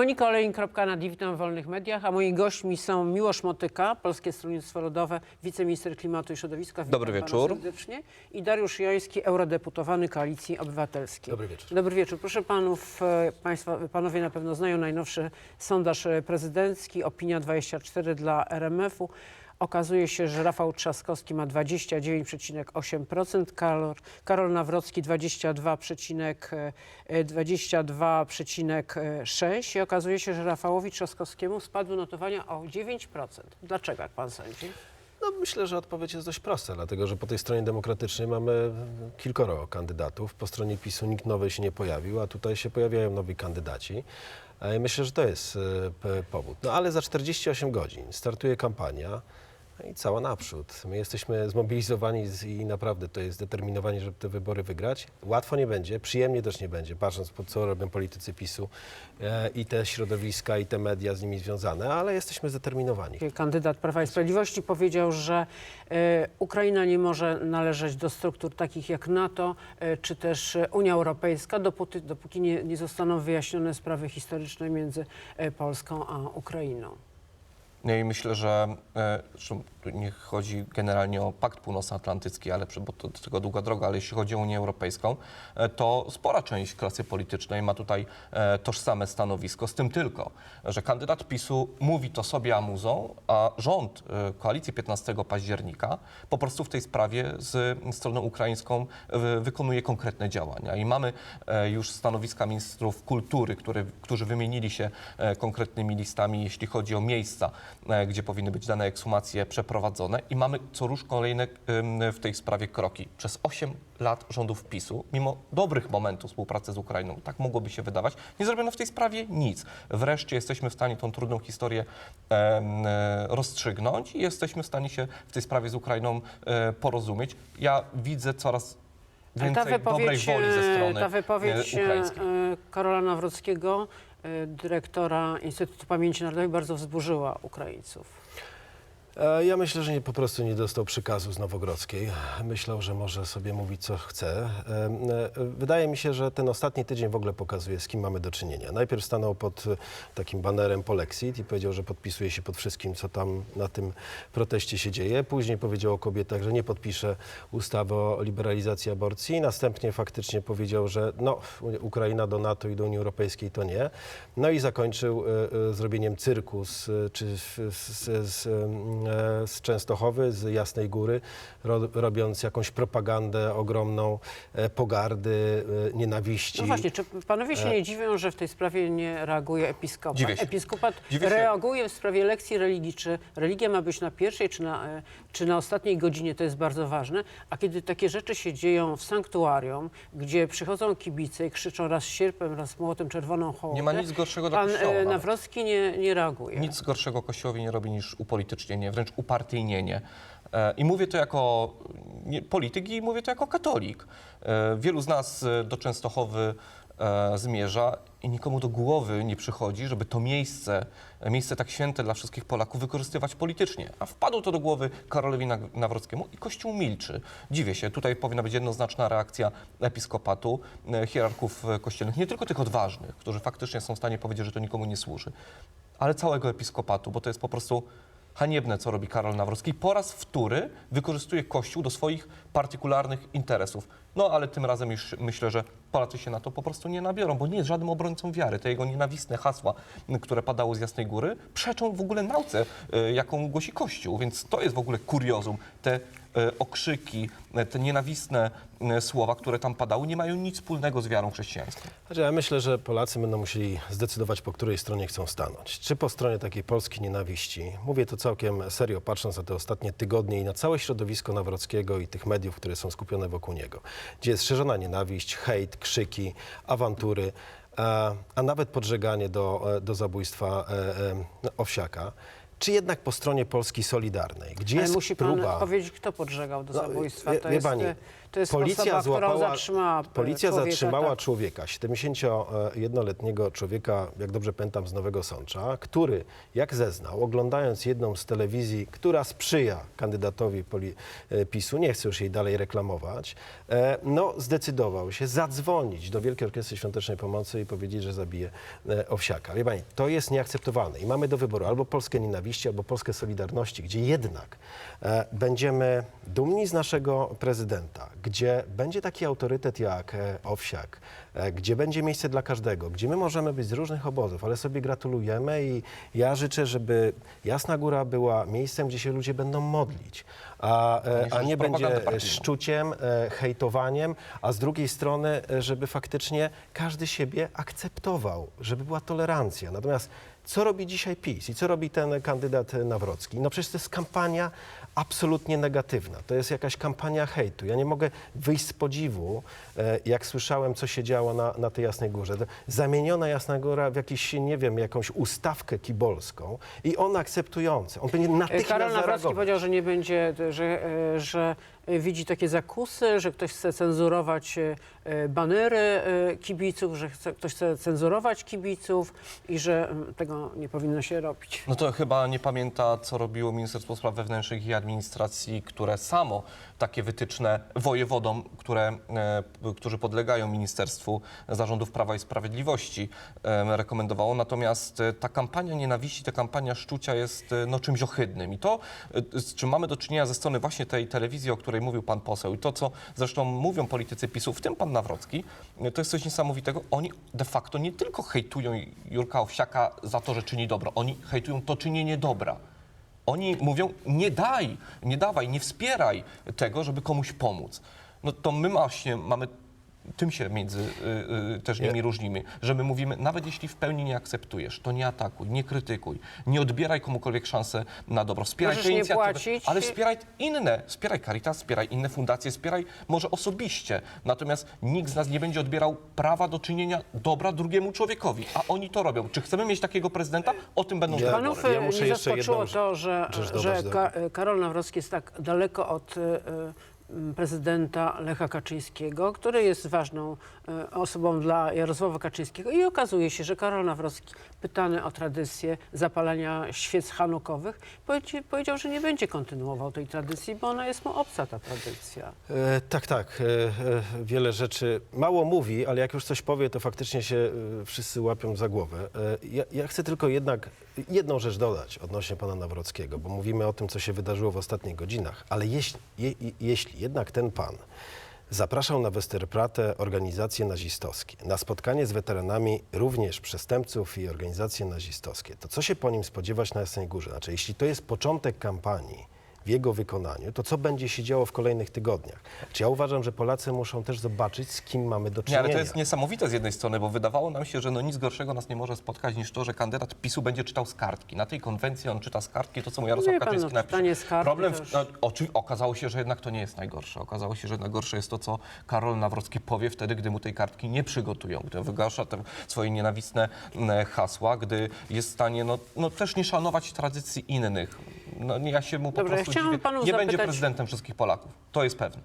Monika Olejnik, kropka na div, witam w Wolnych Mediach, a moimi gośćmi są Miłosz Motyka, Polskie Stronnictwo Ludowe, wiceminister klimatu i środowiska. Witam Dobry wieczór. serdecznie. I Dariusz Joński, eurodeputowany Koalicji Obywatelskiej. Dobry wieczór. Dobry wieczór. Proszę panów, e, państwa, panowie na pewno znają najnowszy sondaż prezydencki, Opinia 24 dla RMF-u. Okazuje się, że Rafał Trzaskowski ma 29,8%, Karol, Karol Nawrocki 22,6% e, 22,6% i okazuje się, że Rafałowi Trzaskowskiemu spadły notowania o 9%. Dlaczego, jak pan sądzi? No, myślę, że odpowiedź jest dość prosta, dlatego że po tej stronie demokratycznej mamy kilkoro kandydatów. Po stronie PiSu nikt nowy się nie pojawił, a tutaj się pojawiają nowi kandydaci. E, Myślę, że to jest e, powód. No ale za 48 godzin startuje kampania i cała naprzód. My jesteśmy zmobilizowani z- i naprawdę to jest zdeterminowani, żeby te wybory wygrać. Łatwo nie będzie, przyjemnie też nie będzie, patrząc po co robią politycy PiSu e, i te środowiska, i te media z nimi związane, ale jesteśmy zdeterminowani. Kandydat Prawa i Sprawiedliwości powiedział, że e, Ukraina nie może należeć do struktur takich jak NATO e, czy też Unia Europejska, dopóty, dopóki nie, nie zostaną wyjaśnione sprawy historyczne między e, Polską a Ukrainą. No i myślę, że e, tu nie chodzi generalnie o Pakt Północnoatlantycki, ale bo to do tego długa droga, ale jeśli chodzi o Unię Europejską, e, to spora część klasy politycznej ma tutaj e, tożsame stanowisko, z tym tylko, że kandydat PiSu mówi to sobie amuzą, a rząd e, koalicji 15 października po prostu w tej sprawie z stroną ukraińską wykonuje konkretne działania. I mamy już stanowiska ministrów kultury, które, którzy wymienili się konkretnymi listami, jeśli chodzi o miejsca, gdzie powinny być dane ekshumacje przeprowadzone. I mamy co rusz kolejne w tej sprawie kroki. Przez 8 lat rządów PiSu, mimo dobrych momentów współpracy z Ukrainą, tak mogłoby się wydawać, nie zrobiono w tej sprawie nic. Wreszcie jesteśmy w stanie tą trudną historię e, rozstrzygnąć i jesteśmy w stanie się w tej sprawie z Ukrainą e, porozumieć. Ja widzę coraz więcej dobrej woli ze strony ta wypowiedź e, e, ukraińskiej. Karola Nawrockiego, dyrektora Instytutu Pamięci Narodowej, bardzo wzburzyła Ukraińców. E, Ja myślę, że nie, po prostu nie dostał przekazu z Nowogrodzkiej. Myślał, że może sobie mówić, co chce. E, e, Wydaje mi się, że ten ostatni tydzień w ogóle pokazuje, z kim mamy do czynienia. Najpierw stanął pod takim banerem Polexit i powiedział, że podpisuje się pod wszystkim, co tam na tym proteście się dzieje. Później powiedział o kobietach, że nie podpisze ustawy o liberalizacji aborcji. Następnie faktycznie powiedział, że no, Ukraina do NATO i do Unii Europejskiej to nie. No i zakończył zrobieniem cyrku z, czy z, z, z, z Częstochowy, z Jasnej Góry, ro, robiąc jakąś propagandę ogromną, e, pogardy, e, nienawiści. No właśnie, czy panowie się nie dziwią, że w tej sprawie nie reaguje episkopat? Dziwię się. Episkopat Dziwię się. reaguje w sprawie lekcji religii. Czy religia ma być na pierwszej, czy na, e, czy na ostatniej godzinie, to jest bardzo ważne. A kiedy takie rzeczy się dzieją w sanktuarium, gdzie przychodzą kibice i krzyczą raz sierpem, raz młotem, czerwoną hołotę, Nie ma nic gorszego dla pan Kościoła e, nawet. Nawrocki nie, nie reaguje. Nic gorszego Kościołowi nie robi niż upolitycznienie, wręcz upartyjnienie. E, I mówię to jako polityk i mówię to jako katolik. E, Wielu z nas e, do Częstochowy zmierza i nikomu do głowy nie przychodzi, żeby to miejsce, miejsce tak święte dla wszystkich Polaków wykorzystywać politycznie. A wpadło to do głowy Karolowi Nawrockiemu i Kościół milczy. Dziwię się, tutaj powinna być jednoznaczna reakcja episkopatu, hierarchów kościelnych, nie tylko tych odważnych, którzy faktycznie są w stanie powiedzieć, że to nikomu nie służy, ale całego episkopatu, bo to jest po prostu haniebne, co robi Karol Nawrocki. Po raz wtóry wykorzystuje Kościół do swoich partykularnych interesów. No ale tym razem już myślę, że Polacy się na to po prostu nie nabiorą, bo nie jest żadnym obrońcą wiary. Te jego nienawistne hasła, które padały z Jasnej Góry, przeczą w ogóle nauce, y, jaką głosi Kościół. Więc to jest w ogóle kuriozum. Te okrzyki, y, te nienawistne y, słowa, które tam padały, nie mają nic wspólnego z wiarą chrześcijańską. Znaczy, ja myślę, że Polacy będą musieli zdecydować, po której stronie chcą stanąć. Czy po stronie takiej polskiej nienawiści. Mówię to całkiem serio, patrząc na te ostatnie tygodnie i na całe środowisko Nawrockiego i tych mediów, które są skupione wokół niego. Gdzie jest szerzona nienawiść, hejt, krzyki, awantury, a, a nawet podżeganie do, e, do zabójstwa e, e, Owsiaka. Czy jednak po stronie Polski Solidarnej, gdzie Ale jest musi pan próba... powiedzieć, kto podżegał do No, zabójstwa. wie- to wie jest, pani, e, to jest policja osoba, którą zatrzymała e, Policja człowieka, zatrzymała tak. człowieka, 71-letniego człowieka, jak dobrze pamiętam, z Nowego Sącza, który, jak zeznał, oglądając jedną z telewizji, która sprzyja kandydatowi poli- e, PiSu, nie chcę już jej dalej reklamować, e, no zdecydował się zadzwonić do Wielkiej Orkiestry Świątecznej Pomocy i powiedzieć, że zabije e, Owsiaka. Wie pani, to jest nieakceptowalne i mamy do wyboru albo Polskę nienawiści, albo Polskę Solidarności, gdzie jednak e, będziemy dumni z naszego prezydenta, gdzie będzie taki autorytet jak e, Owsiak, e, gdzie będzie miejsce dla każdego, gdzie my możemy być z różnych obozów, ale sobie gratulujemy i ja życzę, żeby Jasna Góra była miejscem, gdzie się ludzie będą modlić, a, e, a nie będzie partyjną. szczuciem, e, hejtowaniem, a z drugiej strony, e, żeby faktycznie każdy siebie akceptował, żeby była tolerancja. Natomiast co robi dzisiaj PiS i co robi ten kandydat e, Nawrocki? No przecież to jest kampania absolutnie negatywna. To jest jakaś kampania hejtu. Ja nie mogę wyjść z podziwu, e, jak słyszałem, co się działo na, na tej Jasnej Górze. Zamieniona Jasna Góra w jakiś, nie wiem, jakąś ustawkę kibolską i on akceptujący. On powinien E, natychmiast Karol Nawrocki zareagować. powiedział, że nie będzie, że, e, że e, widzi takie zakusy, że ktoś chce cenzurować e, banery kibiców, że chce, ktoś chce cenzurować kibiców i że tego nie powinno się robić. No to chyba nie pamięta, co robiło Ministerstwo Spraw Wewnętrznych i Administracji, które samo takie wytyczne wojewodom, które, którzy podlegają Ministerstwu Zarządów Prawa i Sprawiedliwości, rekomendowało. Natomiast ta kampania nienawiści, ta kampania szczucia jest no, czymś ohydnym. I to, z czym mamy do czynienia ze strony właśnie tej telewizji, o której mówił pan poseł i to, co zresztą mówią politycy PiSu, w tym pan Nawrocki, to jest coś niesamowitego. Oni de facto nie tylko hejtują Jurka Owsiaka za to, że czyni dobro, oni hejtują to czynienie dobra. Oni mówią, nie daj, nie dawaj, nie wspieraj tego, żeby komuś pomóc. No to my właśnie mamy, tym się między y, y, też nimi różnimy, że my mówimy, nawet jeśli w pełni nie akceptujesz, to nie atakuj, nie krytykuj, nie odbieraj komukolwiek szansę na dobro. Wspieraj Możesz te nie inicjatywy, płacić. ale wspieraj inne, wspieraj Caritas, wspieraj inne fundacje, wspieraj może osobiście. Natomiast nikt z nas nie będzie odbierał prawa do czynienia dobra drugiemu człowiekowi, a oni to robią. Czy chcemy mieć takiego prezydenta? O tym będą Ja-. Panów ja muszę nie zaskoczyło jedną to, że, że Ka- Karol Nawrocki jest tak daleko od m, prezydenta Lecha Kaczyńskiego, który jest ważną e, osobą dla Jarosława Kaczyńskiego i okazuje się, że Karol Nawrocki, pytany o tradycję zapalania świec hanukowych, powiedzi- powiedział, że nie będzie kontynuował tej tradycji, bo ona jest mu obca, ta tradycja. E, tak, tak. E, e, wiele rzeczy mało mówi, ale jak już coś powie, to faktycznie się e, wszyscy łapią za głowę. E, ja, ja chcę tylko jednak jedną rzecz dodać odnośnie pana Nawrockiego, bo mówimy o tym, co się wydarzyło w ostatnich godzinach, ale jeśli, je, jeśli jednak ten pan zapraszał na Westerplatte organizacje nazistowskie, na spotkanie z weteranami również przestępców i organizacje nazistowskie, to co się po nim spodziewać na Jasnej Górze? Znaczy, jeśli to jest początek kampanii, w jego wykonaniu, to co będzie się działo w kolejnych tygodniach? Czy ja uważam, że Polacy muszą też zobaczyć, z kim mamy do Nie, czynienia. ale to jest niesamowite z jednej strony, bo wydawało nam się, że no nic gorszego nas nie może spotkać niż to, że kandydat PiSu będzie czytał z kartki. Na tej konwencji on czyta z kartki to, co mu Jarosław pan, Kaczyński no, czytanie z kartki Problem, w, już- no, oczy, okazało się, że jednak to nie jest najgorsze. Okazało się, że najgorsze jest to, co Karol Nawrocki powie wtedy, gdy mu tej kartki nie przygotują, gdy wygasza te swoje nienawistne hasła, gdy jest w stanie no, no, też nie szanować tradycji innych. No, nie, ja się mu po Dobrze, prostu chciałam panu Nie będzie zapytać- prezydentem wszystkich Polaków. To jest pewne.